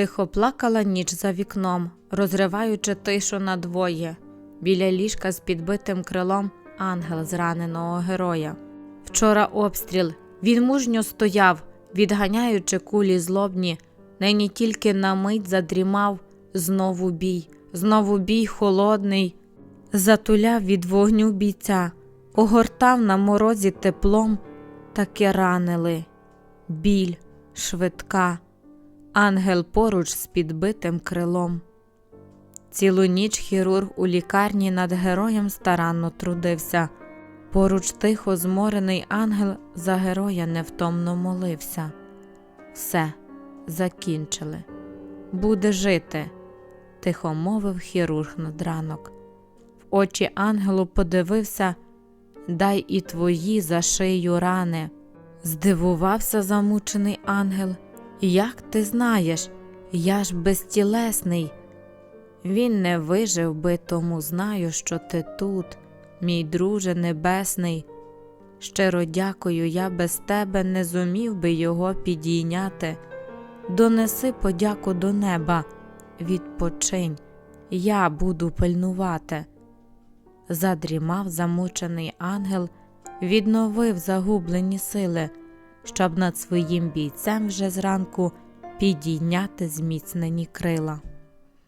Тихо плакала ніч за вікном, розриваючи тишу надвоє. Біля ліжка з підбитим крилом ангел зраненого героя. Вчора обстріл. Він мужньо стояв, відганяючи кулі злобні, нині тільки на мить задрімав знову бій, знову бій холодний, затуляв від вогню бійця, огортав на морозі теплом, таки ранили. Біль, швидка, ангел поруч з підбитим крилом. Цілу ніч хірург у лікарні над героєм старанно трудився. Поруч тихо зморений ангел за героя невтомно молився. Все, закінчили. Буде жити, тихо мовив хірург над ранок. В очі ангелу подивився, дай і твої за шию рани. Здивувався замучений ангел. Як ти знаєш, я ж безтілесний. Він не вижив би, тому знаю, що ти тут, мій друже небесний. Щиро дякую, я без тебе не зумів би його підійняти. Донеси подяку до неба, відпочинь, я буду пильнувати. Задрімав замучений ангел, відновив загублені сили, щоб над своїм бійцем вже зранку підійняти зміцнені крила.